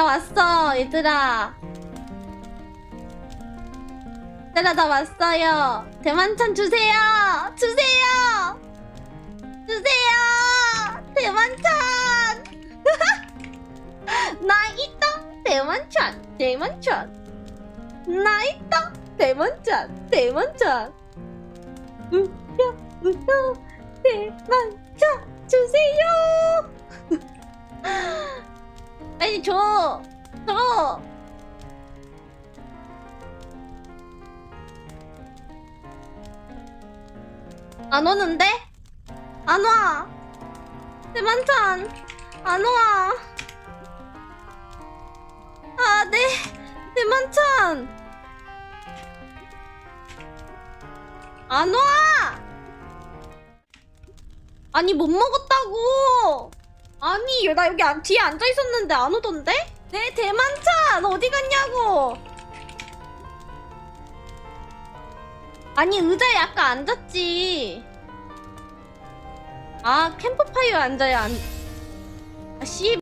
나 왔어, 얘들아. 얘들아, 나 왔어요. 대만찬 주세요. 주세요. 주세요. 대만찬. 나 있다. 대만찬. 대만찬. 나 있다. 대만찬. 대만찬. 우야, 우야. 대만찬 주세요. 빨리 줘. 줘. 안 오는데? 안 와. 대만찬. 안 와. 아, 네. 대만찬. 안 와. 아니, 못 먹었다고. 아니, 나 여기 안- 뒤에 앉아 있었는데 안 오던데? 네, 대만찬 어디 갔냐고. 아니, 의자에 아까 앉았지. 아, 캠프파이어에 앉아야 안. 아, 씨.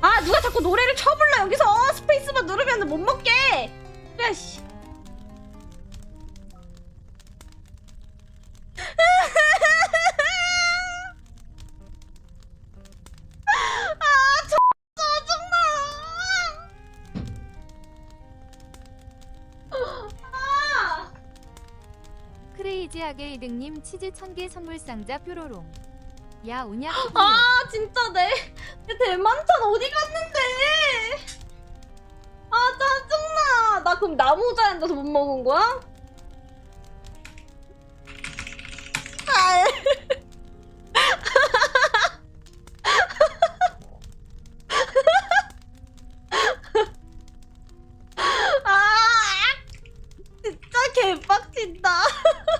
아, 누가 자꾸 노래를 쳐불러 여기서 어, 스페이스만 누르면 못 먹게. 그래, 씨. 크레이지 하게 이등님 치즈 1000개 선물 상자 뾰로롱. 야 오냐? 아 진짜 내, 내 대만찬 어디 갔는데? 아 짜증나. 나 그럼 나무 의자에 앉아서 못 먹은 거야? 아, 아 진짜 개빡친다